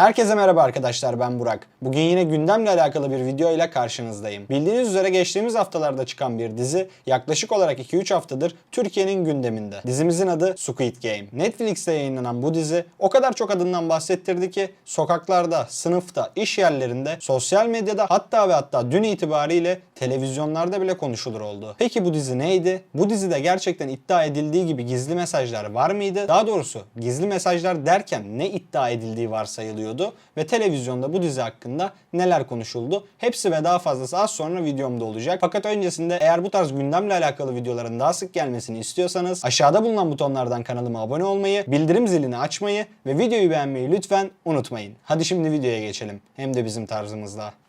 Herkese merhaba arkadaşlar ben Burak. Bugün yine gündemle alakalı bir video ile karşınızdayım. Bildiğiniz üzere geçtiğimiz haftalarda çıkan bir dizi yaklaşık olarak 2-3 haftadır Türkiye'nin gündeminde. Dizimizin adı Squid Game. Netflix'te yayınlanan bu dizi o kadar çok adından bahsettirdi ki sokaklarda, sınıfta, iş yerlerinde, sosyal medyada hatta ve hatta dün itibariyle televizyonlarda bile konuşulur oldu. Peki bu dizi neydi? Bu dizide gerçekten iddia edildiği gibi gizli mesajlar var mıydı? Daha doğrusu gizli mesajlar derken ne iddia edildiği varsayılıyordu ve televizyonda bu dizi hakkında neler konuşuldu? Hepsi ve daha fazlası az sonra videomda olacak. Fakat öncesinde eğer bu tarz gündemle alakalı videoların daha sık gelmesini istiyorsanız aşağıda bulunan butonlardan kanalıma abone olmayı, bildirim zilini açmayı ve videoyu beğenmeyi lütfen unutmayın. Hadi şimdi videoya geçelim. Hem de bizim tarzımızda.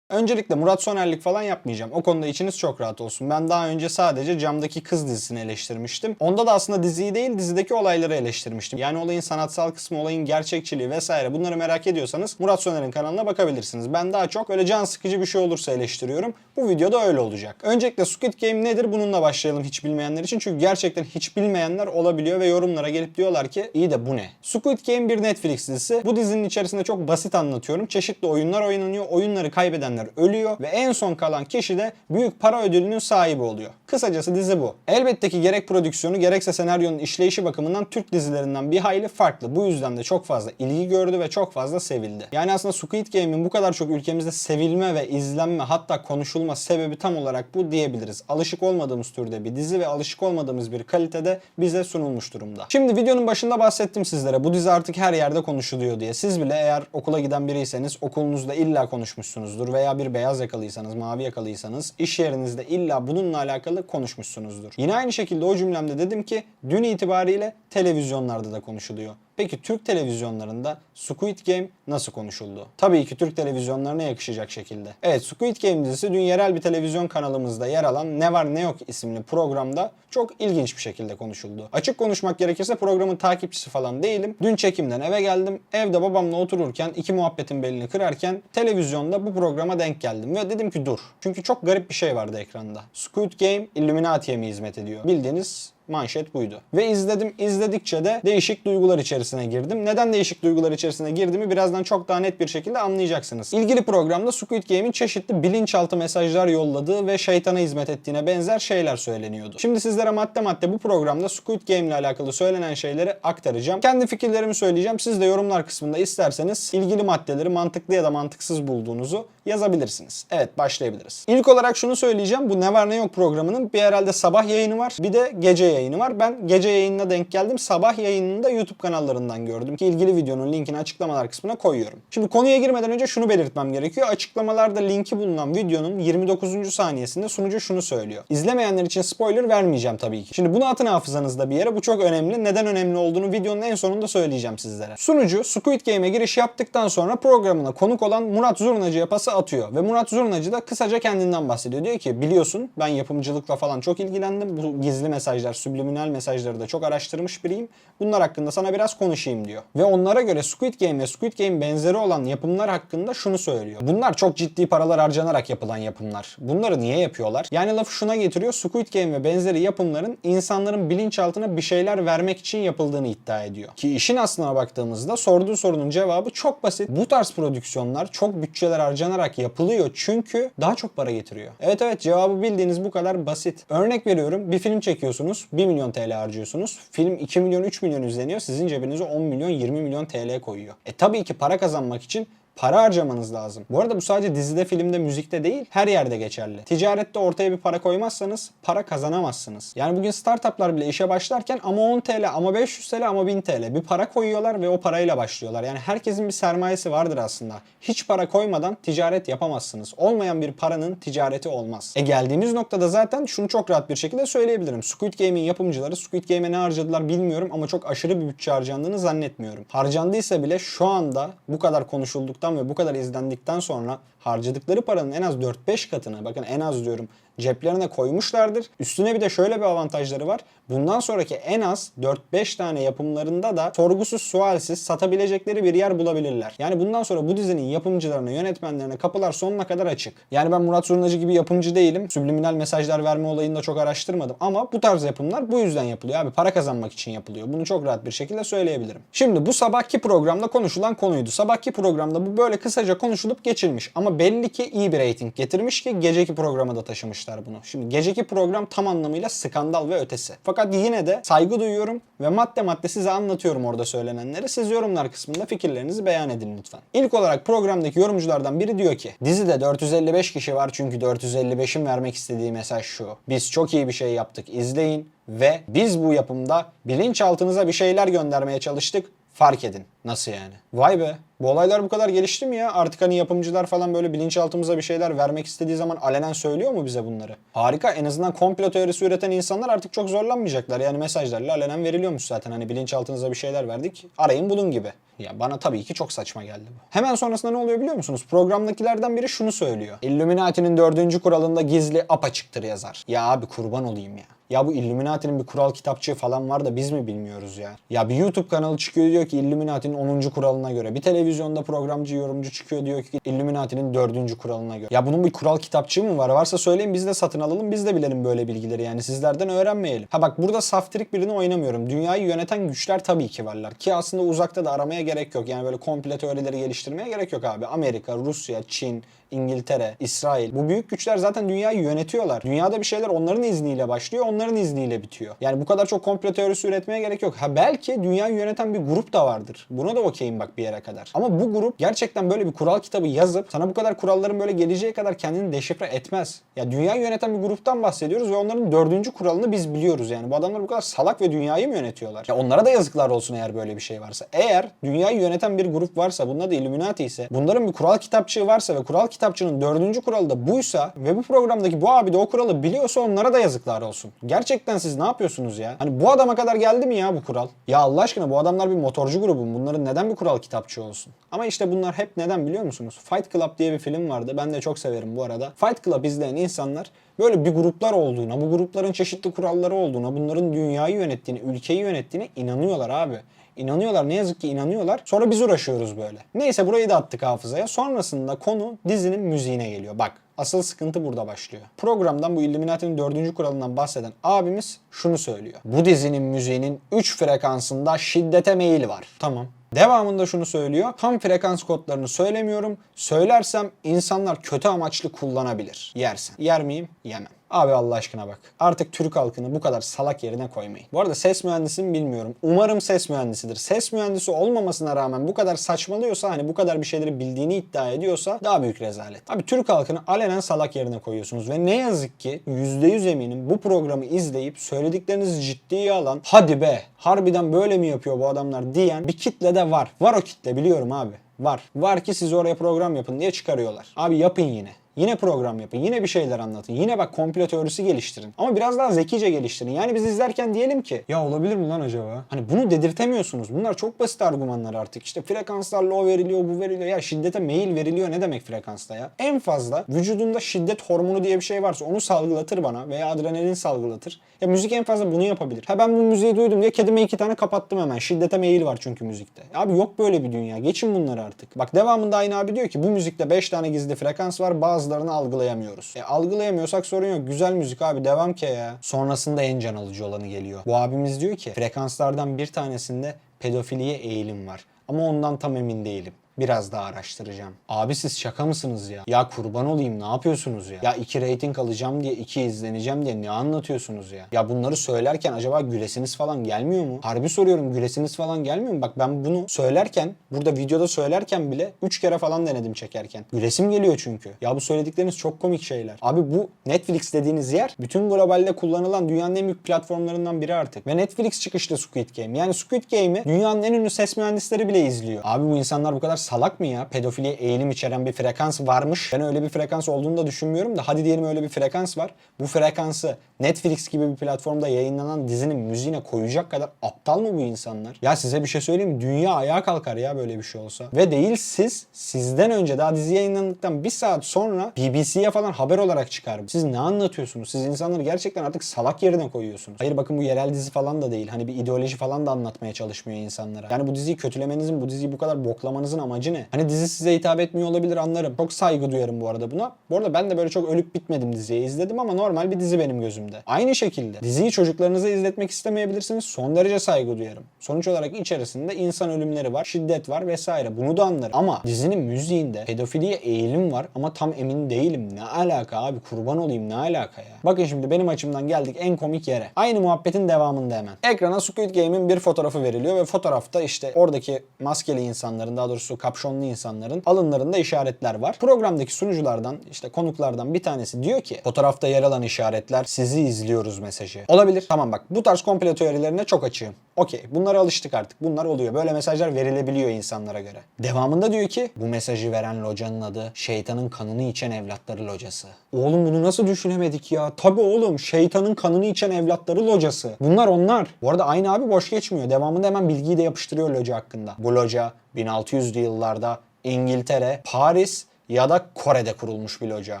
Öncelikle Murat Sonerlik falan yapmayacağım. O konuda içiniz çok rahat olsun. Ben daha önce sadece Camdaki Kız dizisini eleştirmiştim. Onda da aslında diziyi değil dizideki olayları eleştirmiştim. Yani olayın sanatsal kısmı, olayın gerçekçiliği vesaire bunları merak ediyorsanız Murat Soner'in kanalına bakabilirsiniz. Ben daha çok öyle can sıkıcı bir şey olursa eleştiriyorum. Bu videoda öyle olacak. Öncelikle Squid Game nedir? Bununla başlayalım hiç bilmeyenler için. Çünkü gerçekten hiç bilmeyenler olabiliyor ve yorumlara gelip diyorlar ki iyi de bu ne? Squid Game bir Netflix dizisi. Bu dizinin içerisinde çok basit anlatıyorum. Çeşitli oyunlar oynanıyor. Oyunları kaybedenler ölüyor ve en son kalan kişi de büyük para ödülünün sahibi oluyor. Kısacası dizi bu. Elbette ki gerek prodüksiyonu gerekse senaryonun işleyişi bakımından Türk dizilerinden bir hayli farklı. Bu yüzden de çok fazla ilgi gördü ve çok fazla sevildi. Yani aslında Squid Game'in bu kadar çok ülkemizde sevilme ve izlenme hatta konuşulma sebebi tam olarak bu diyebiliriz. Alışık olmadığımız türde bir dizi ve alışık olmadığımız bir kalitede bize sunulmuş durumda. Şimdi videonun başında bahsettim sizlere. Bu dizi artık her yerde konuşuluyor diye. Siz bile eğer okula giden biriyseniz okulunuzda illa konuşmuşsunuzdur veya bir beyaz yakalıysanız, mavi yakalıysanız iş yerinizde illa bununla alakalı konuşmuşsunuzdur. Yine aynı şekilde o cümlemde dedim ki dün itibariyle televizyonlarda da konuşuluyor. Peki Türk televizyonlarında Squid Game nasıl konuşuldu? Tabii ki Türk televizyonlarına yakışacak şekilde. Evet Squid Game dizisi dün yerel bir televizyon kanalımızda yer alan Ne Var Ne Yok isimli programda çok ilginç bir şekilde konuşuldu. Açık konuşmak gerekirse programın takipçisi falan değilim. Dün çekimden eve geldim. Evde babamla otururken iki muhabbetin belini kırarken televizyonda bu programa denk geldim ve dedim ki dur. Çünkü çok garip bir şey vardı ekranda. Squid Game Illuminati'ye mi hizmet ediyor? Bildiğiniz manşet buydu. Ve izledim. izledikçe de değişik duygular içerisine girdim. Neden değişik duygular içerisine girdiğimi birazdan çok daha net bir şekilde anlayacaksınız. İlgili programda Squid Game'in çeşitli bilinçaltı mesajlar yolladığı ve şeytana hizmet ettiğine benzer şeyler söyleniyordu. Şimdi sizlere madde madde bu programda Squid Game ile alakalı söylenen şeyleri aktaracağım. Kendi fikirlerimi söyleyeceğim. Siz de yorumlar kısmında isterseniz ilgili maddeleri mantıklı ya da mantıksız bulduğunuzu yazabilirsiniz. Evet başlayabiliriz. İlk olarak şunu söyleyeceğim. Bu Ne Var Ne Yok programının bir herhalde sabah yayını var. Bir de gece yayını var. Ben gece yayınına denk geldim. Sabah yayınını da YouTube kanallarından gördüm ki ilgili videonun linkini açıklamalar kısmına koyuyorum. Şimdi konuya girmeden önce şunu belirtmem gerekiyor. Açıklamalarda linki bulunan videonun 29. saniyesinde sunucu şunu söylüyor. İzlemeyenler için spoiler vermeyeceğim tabii ki. Şimdi bunu atın hafızanızda bir yere. Bu çok önemli. Neden önemli olduğunu videonun en sonunda söyleyeceğim sizlere. Sunucu Squid Game'e giriş yaptıktan sonra programına konuk olan Murat Zurnacı'ya pası atıyor. Ve Murat Zurnacı da kısaca kendinden bahsediyor. Diyor ki biliyorsun ben yapımcılıkla falan çok ilgilendim. Bu gizli mesajlar, subliminal mesajları da çok araştırmış biriyim. Bunlar hakkında sana biraz konuşayım diyor. Ve onlara göre Squid Game ve Squid Game benzeri olan yapımlar hakkında şunu söylüyor. Bunlar çok ciddi paralar harcanarak yapılan yapımlar. Bunları niye yapıyorlar? Yani lafı şuna getiriyor. Squid Game ve benzeri yapımların insanların bilinçaltına bir şeyler vermek için yapıldığını iddia ediyor. Ki işin aslına baktığımızda sorduğu sorunun cevabı çok basit. Bu tarz prodüksiyonlar çok bütçeler harcanarak yapılıyor çünkü daha çok para getiriyor. Evet evet cevabı bildiğiniz bu kadar basit. Örnek veriyorum bir film çekiyorsunuz 1 milyon TL harcıyorsunuz. Film 2 milyon 3 milyon izleniyor. Sizin cebinize 10 milyon 20 milyon TL koyuyor. E tabii ki para kazanmak için para harcamanız lazım. Bu arada bu sadece dizide, filmde, müzikte değil her yerde geçerli. Ticarette ortaya bir para koymazsanız para kazanamazsınız. Yani bugün startuplar bile işe başlarken ama 10 TL, ama 500 TL, ama 1000 TL bir para koyuyorlar ve o parayla başlıyorlar. Yani herkesin bir sermayesi vardır aslında. Hiç para koymadan ticaret yapamazsınız. Olmayan bir paranın ticareti olmaz. E geldiğimiz noktada zaten şunu çok rahat bir şekilde söyleyebilirim. Squid Game'in yapımcıları Squid Game'e ne harcadılar bilmiyorum ama çok aşırı bir bütçe harcandığını zannetmiyorum. Harcandıysa bile şu anda bu kadar konuşulduktan ve bu kadar izlendikten sonra harcadıkları paranın en az 4-5 katını bakın en az diyorum ceplerine koymuşlardır. Üstüne bir de şöyle bir avantajları var. Bundan sonraki en az 4-5 tane yapımlarında da sorgusuz sualsiz satabilecekleri bir yer bulabilirler. Yani bundan sonra bu dizinin yapımcılarına, yönetmenlerine kapılar sonuna kadar açık. Yani ben Murat Zurnacı gibi yapımcı değilim. Subliminal mesajlar verme olayını da çok araştırmadım. Ama bu tarz yapımlar bu yüzden yapılıyor abi. Para kazanmak için yapılıyor. Bunu çok rahat bir şekilde söyleyebilirim. Şimdi bu sabahki programda konuşulan konuydu. Sabahki programda bu böyle kısaca konuşulup geçilmiş. Ama belli ki iyi bir reyting getirmiş ki geceki programa da taşımışlar bunu. Şimdi geceki program tam anlamıyla skandal ve ötesi. Fakat yine de saygı duyuyorum ve madde madde size anlatıyorum orada söylenenleri. Siz yorumlar kısmında fikirlerinizi beyan edin lütfen. İlk olarak programdaki yorumculardan biri diyor ki dizide 455 kişi var çünkü 455'in vermek istediği mesaj şu. Biz çok iyi bir şey yaptık izleyin ve biz bu yapımda bilinçaltınıza bir şeyler göndermeye çalıştık fark edin. Nasıl yani? Vay be. Bu olaylar bu kadar gelişti mi ya? Artık hani yapımcılar falan böyle bilinçaltımıza bir şeyler vermek istediği zaman alenen söylüyor mu bize bunları? Harika. En azından komplo teorisi üreten insanlar artık çok zorlanmayacaklar. Yani mesajlarla alenen veriliyormuş zaten. Hani bilinçaltınıza bir şeyler verdik. Arayın bulun gibi. Ya bana tabii ki çok saçma geldi bu. Hemen sonrasında ne oluyor biliyor musunuz? Programdakilerden biri şunu söylüyor. Illuminati'nin dördüncü kuralında gizli apaçıktır yazar. Ya abi kurban olayım ya. Ya bu Illuminati'nin bir kural kitapçığı falan var da biz mi bilmiyoruz ya? Ya bir YouTube kanalı çıkıyor diyor ki Illuminati'nin 10. kuralına göre. Bir televizyonda programcı yorumcu çıkıyor diyor ki Illuminati'nin 4. kuralına göre. Ya bunun bir kural kitapçığı mı var? Varsa söyleyin biz de satın alalım biz de bilelim böyle bilgileri yani sizlerden öğrenmeyelim. Ha bak burada saftirik birini oynamıyorum. Dünyayı yöneten güçler tabii ki varlar. Ki aslında uzakta da aramaya gerek yok. Yani böyle komple teorileri geliştirmeye gerek yok abi. Amerika, Rusya, Çin, İngiltere, İsrail. Bu büyük güçler zaten dünyayı yönetiyorlar. Dünyada bir şeyler onların izniyle başlıyor, onların izniyle bitiyor. Yani bu kadar çok komplo teorisi üretmeye gerek yok. Ha belki dünyayı yöneten bir grup da vardır. Buna da okeyim bak bir yere kadar. Ama bu grup gerçekten böyle bir kural kitabı yazıp sana bu kadar kuralların böyle geleceği kadar kendini deşifre etmez. Ya dünyayı yöneten bir gruptan bahsediyoruz ve onların dördüncü kuralını biz biliyoruz yani. Bu adamlar bu kadar salak ve dünyayı mı yönetiyorlar? Ya onlara da yazıklar olsun eğer böyle bir şey varsa. Eğer dünyayı yöneten bir grup varsa, bunda da Illuminati ise, bunların bir kural kitapçığı varsa ve kural kitapçının dördüncü kuralı da buysa ve bu programdaki bu abi de o kuralı biliyorsa onlara da yazıklar olsun. Gerçekten siz ne yapıyorsunuz ya? Hani bu adama kadar geldi mi ya bu kural? Ya Allah aşkına bu adamlar bir motorcu grubu. Bunların neden bir kural kitapçığı olsun? Ama işte bunlar hep neden biliyor musunuz? Fight Club diye bir film vardı. Ben de çok severim bu arada. Fight Club izleyen insanlar böyle bir gruplar olduğuna, bu grupların çeşitli kuralları olduğuna, bunların dünyayı yönettiğini, ülkeyi yönettiğine inanıyorlar abi. İnanıyorlar ne yazık ki inanıyorlar. Sonra biz uğraşıyoruz böyle. Neyse burayı da attık hafızaya. Sonrasında konu dizinin müziğine geliyor. Bak Asıl sıkıntı burada başlıyor. Programdan bu Illuminati'nin dördüncü kuralından bahseden abimiz şunu söylüyor. Bu dizinin müziğinin 3 frekansında şiddete meyil var. Tamam. Devamında şunu söylüyor. Tam frekans kodlarını söylemiyorum. Söylersem insanlar kötü amaçlı kullanabilir. Yersen. Yer miyim? Yemem. Abi Allah aşkına bak. Artık Türk halkını bu kadar salak yerine koymayın. Bu arada ses mühendisi mi bilmiyorum. Umarım ses mühendisidir. Ses mühendisi olmamasına rağmen bu kadar saçmalıyorsa hani bu kadar bir şeyleri bildiğini iddia ediyorsa daha büyük rezalet. Abi Türk halkını alenen salak yerine koyuyorsunuz ve ne yazık ki %100 eminim bu programı izleyip söylediklerinizi ciddiye alan hadi be harbiden böyle mi yapıyor bu adamlar diyen bir kitle de var. Var o kitle biliyorum abi. Var. Var ki siz oraya program yapın diye çıkarıyorlar. Abi yapın yine. Yine program yapın. Yine bir şeyler anlatın. Yine bak komplo teorisi geliştirin. Ama biraz daha zekice geliştirin. Yani biz izlerken diyelim ki ya olabilir mi lan acaba? Hani bunu dedirtemiyorsunuz. Bunlar çok basit argümanlar artık. İşte frekanslarla o veriliyor, bu veriliyor. Ya şiddete mail veriliyor ne demek frekansta ya? En fazla vücudumda şiddet hormonu diye bir şey varsa onu salgılatır bana veya adrenalin salgılatır. Ya müzik en fazla bunu yapabilir. Ha ben bu müziği duydum diye kedime iki tane kapattım hemen. Şiddete mail var çünkü müzikte. Abi yok böyle bir dünya. Geçin bunları artık. Bak devamında aynı abi diyor ki bu müzikte 5 tane gizli frekans var. Bazılarını algılayamıyoruz. E algılayamıyorsak sorun yok. Güzel müzik abi devam ki ya. Sonrasında en can alıcı olanı geliyor. Bu abimiz diyor ki frekanslardan bir tanesinde pedofiliye eğilim var. Ama ondan tam emin değilim. Biraz daha araştıracağım. Abi siz şaka mısınız ya? Ya kurban olayım ne yapıyorsunuz ya? Ya iki rating alacağım diye, iki izleneceğim diye ne anlatıyorsunuz ya? Ya bunları söylerken acaba gülesiniz falan gelmiyor mu? Harbi soruyorum gülesiniz falan gelmiyor mu? Bak ben bunu söylerken, burada videoda söylerken bile 3 kere falan denedim çekerken. Gülesim geliyor çünkü. Ya bu söyledikleriniz çok komik şeyler. Abi bu Netflix dediğiniz yer bütün globalde kullanılan dünyanın en büyük platformlarından biri artık. Ve Netflix çıkışlı Squid Game. Yani Squid Game'i dünyanın en ünlü ses mühendisleri bile izliyor. Abi bu insanlar bu kadar salak mı ya? Pedofiliye eğilim içeren bir frekans varmış. Ben öyle bir frekans olduğunu da düşünmüyorum da hadi diyelim öyle bir frekans var. Bu frekansı Netflix gibi bir platformda yayınlanan dizinin müziğine koyacak kadar aptal mı bu insanlar? Ya size bir şey söyleyeyim? Dünya ayağa kalkar ya böyle bir şey olsa. Ve değil siz, sizden önce daha dizi yayınlandıktan bir saat sonra BBC'ye falan haber olarak çıkar. Siz ne anlatıyorsunuz? Siz insanları gerçekten artık salak yerine koyuyorsunuz. Hayır bakın bu yerel dizi falan da değil. Hani bir ideoloji falan da anlatmaya çalışmıyor insanlara. Yani bu diziyi kötülemenizin, bu diziyi bu kadar boklamanızın amacı ne? Hani dizi size hitap etmiyor olabilir anlarım. Çok saygı duyarım bu arada buna. Bu arada ben de böyle çok ölüp bitmedim diziyi izledim ama normal bir dizi benim gözümde. Aynı şekilde diziyi çocuklarınıza izletmek istemeyebilirsiniz. Son derece saygı duyarım. Sonuç olarak içerisinde insan ölümleri var, şiddet var vesaire. Bunu da anlarım. Ama dizinin müziğinde pedofiliye eğilim var ama tam emin değilim. Ne alaka abi? Kurban olayım ne alaka ya? Bakın şimdi benim açımdan geldik en komik yere. Aynı muhabbetin devamında hemen. Ekrana Squid Game'in bir fotoğrafı veriliyor ve fotoğrafta işte oradaki maskeli insanların daha doğrusu kapşonlu insanların alınlarında işaretler var. Programdaki sunuculardan işte konuklardan bir tanesi diyor ki fotoğrafta yer alan işaretler sizi izliyoruz mesajı. Olabilir. Tamam bak bu tarz komplo teorilerine çok açığım. Okey bunlara alıştık artık. Bunlar oluyor. Böyle mesajlar verilebiliyor insanlara göre. Devamında diyor ki bu mesajı veren locanın adı şeytanın kanını içen evlatları locası. Oğlum bunu nasıl düşünemedik ya? Tabii oğlum şeytanın kanını içen evlatları locası. Bunlar onlar. Bu arada aynı abi boş geçmiyor. Devamında hemen bilgiyi de yapıştırıyor loca hakkında. Bu loca 1600'lü yıllarda İngiltere, Paris ya da Kore'de kurulmuş bir loca.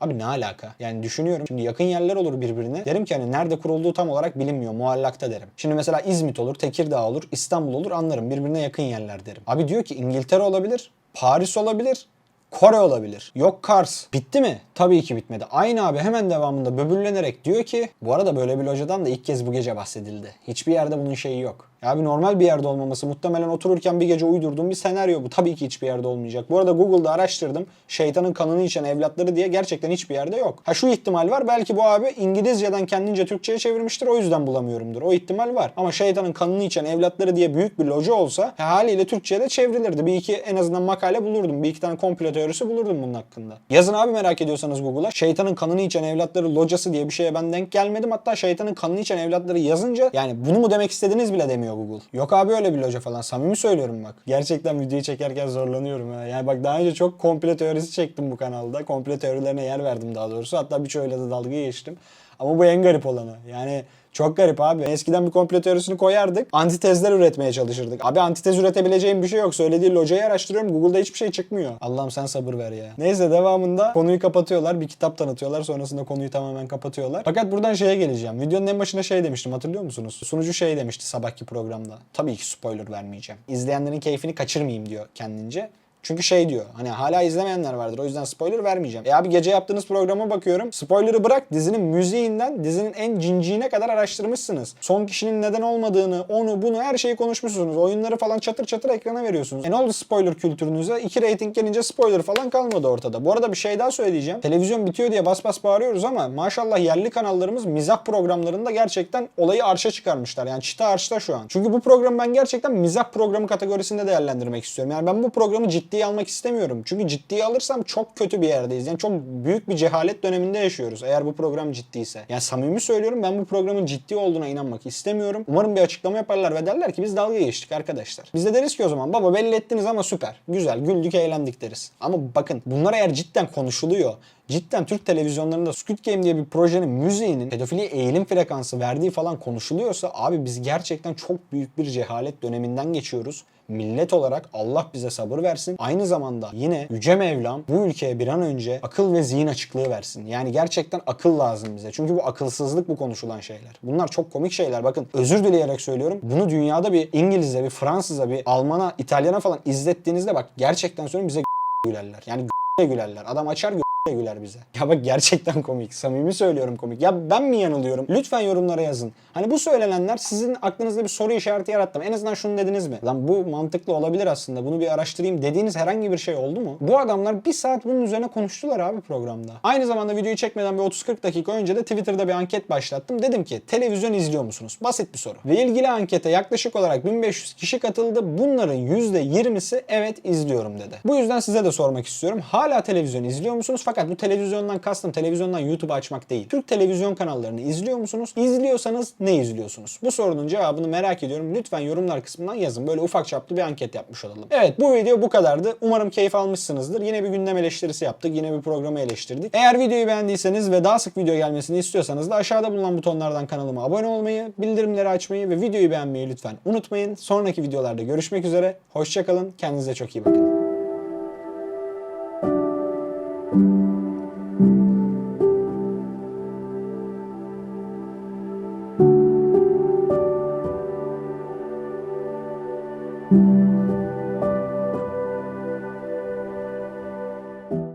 Abi ne alaka? Yani düşünüyorum. Şimdi yakın yerler olur birbirine. Derim ki hani nerede kurulduğu tam olarak bilinmiyor. Muallakta derim. Şimdi mesela İzmit olur, Tekirdağ olur, İstanbul olur anlarım. Birbirine yakın yerler derim. Abi diyor ki İngiltere olabilir, Paris olabilir, Kore olabilir. Yok Kars. Bitti mi? Tabii ki bitmedi. Aynı abi hemen devamında böbürlenerek diyor ki bu arada böyle bir locadan da ilk kez bu gece bahsedildi. Hiçbir yerde bunun şeyi yok. Ya abi normal bir yerde olmaması muhtemelen otururken bir gece uydurduğum bir senaryo bu. Tabii ki hiçbir yerde olmayacak. Bu arada Google'da araştırdım. Şeytanın kanını içen evlatları diye gerçekten hiçbir yerde yok. Ha şu ihtimal var. Belki bu abi İngilizceden kendince Türkçe'ye çevirmiştir. O yüzden bulamıyorumdur. O ihtimal var. Ama şeytanın kanını içen evlatları diye büyük bir loca olsa ha, haliyle Türkçe'ye de çevrilirdi. Bir iki en azından makale bulurdum. Bir iki tane komplo teorisi bulurdum bunun hakkında. Yazın abi merak ediyorsanız Google'a. Şeytanın kanını içen evlatları locası diye bir şeye ben denk gelmedim. Hatta şeytanın kanını içen evlatları yazınca yani bunu mu demek istediniz bile demiyor Google. Yok abi öyle bir loca falan. Samimi söylüyorum bak. Gerçekten videoyu çekerken zorlanıyorum ha. Yani bak daha önce çok komplo teorisi çektim bu kanalda. Komplo teorilerine yer verdim daha doğrusu. Hatta birçoğuyla da dalga geçtim. Ama bu en garip olanı. Yani çok garip abi. Eskiden bir komplo teorisini koyardık. Antitezler üretmeye çalışırdık. Abi antitez üretebileceğim bir şey yok. Söylediği locayı araştırıyorum. Google'da hiçbir şey çıkmıyor. Allah'ım sen sabır ver ya. Neyse devamında konuyu kapatıyorlar. Bir kitap tanıtıyorlar. Sonrasında konuyu tamamen kapatıyorlar. Fakat buradan şeye geleceğim. Videonun en başında şey demiştim hatırlıyor musunuz? Sunucu şey demişti sabahki programda. Tabii ki spoiler vermeyeceğim. İzleyenlerin keyfini kaçırmayayım diyor kendince. Çünkü şey diyor hani hala izlemeyenler vardır o yüzden spoiler vermeyeceğim. E abi gece yaptığınız programa bakıyorum. Spoiler'ı bırak dizinin müziğinden dizinin en cinciğine kadar araştırmışsınız. Son kişinin neden olmadığını, onu bunu her şeyi konuşmuşsunuz. Oyunları falan çatır çatır ekrana veriyorsunuz. E ne oldu spoiler kültürünüze? 2 rating gelince spoiler falan kalmadı ortada. Bu arada bir şey daha söyleyeceğim. Televizyon bitiyor diye bas bas bağırıyoruz ama maşallah yerli kanallarımız mizah programlarında gerçekten olayı arşa çıkarmışlar. Yani çıta arşta şu an. Çünkü bu programı ben gerçekten mizah programı kategorisinde değerlendirmek istiyorum. Yani ben bu programı ciddiye almak istemiyorum. Çünkü ciddiye alırsam çok kötü bir yerdeyiz. Yani çok büyük bir cehalet döneminde yaşıyoruz. Eğer bu program ciddiyse. Yani samimi söylüyorum ben bu programın ciddi olduğuna inanmak istemiyorum. Umarım bir açıklama yaparlar ve derler ki biz dalga geçtik arkadaşlar. Biz de deriz ki o zaman baba belli ettiniz ama süper. Güzel güldük eğlendik deriz. Ama bakın bunlar eğer cidden konuşuluyor cidden Türk televizyonlarında Squid Game diye bir projenin müziğinin pedofili eğilim frekansı verdiği falan konuşuluyorsa abi biz gerçekten çok büyük bir cehalet döneminden geçiyoruz. Millet olarak Allah bize sabır versin. Aynı zamanda yine Yüce Mevlam bu ülkeye bir an önce akıl ve zihin açıklığı versin. Yani gerçekten akıl lazım bize. Çünkü bu akılsızlık bu konuşulan şeyler. Bunlar çok komik şeyler. Bakın özür dileyerek söylüyorum. Bunu dünyada bir İngiliz'e, bir Fransız'a, bir Alman'a, İtalyana falan izlettiğinizde bak gerçekten söylüyorum bize gülerler. Yani gülerler. Adam açar güler bize. Ya bak gerçekten komik. Samimi söylüyorum komik. Ya ben mi yanılıyorum? Lütfen yorumlara yazın. Hani bu söylenenler sizin aklınızda bir soru işareti yarattı mı? En azından şunu dediniz mi? Lan bu mantıklı olabilir aslında. Bunu bir araştırayım dediğiniz herhangi bir şey oldu mu? Bu adamlar bir saat bunun üzerine konuştular abi programda. Aynı zamanda videoyu çekmeden bir 30-40 dakika önce de Twitter'da bir anket başlattım. Dedim ki televizyon izliyor musunuz? Basit bir soru. Ve ilgili ankete yaklaşık olarak 1500 kişi katıldı. Bunların %20'si evet izliyorum dedi. Bu yüzden size de sormak istiyorum. Hala televizyon izliyor musunuz? Fakat bu televizyondan kastım televizyondan YouTube açmak değil. Türk televizyon kanallarını izliyor musunuz? İzliyorsanız ne izliyorsunuz? Bu sorunun cevabını merak ediyorum. Lütfen yorumlar kısmından yazın. Böyle ufak çaplı bir anket yapmış olalım. Evet bu video bu kadardı. Umarım keyif almışsınızdır. Yine bir gündem eleştirisi yaptık. Yine bir programı eleştirdik. Eğer videoyu beğendiyseniz ve daha sık video gelmesini istiyorsanız da aşağıda bulunan butonlardan kanalıma abone olmayı, bildirimleri açmayı ve videoyu beğenmeyi lütfen unutmayın. Sonraki videolarda görüşmek üzere. Hoşçakalın. Kendinize çok iyi bakın.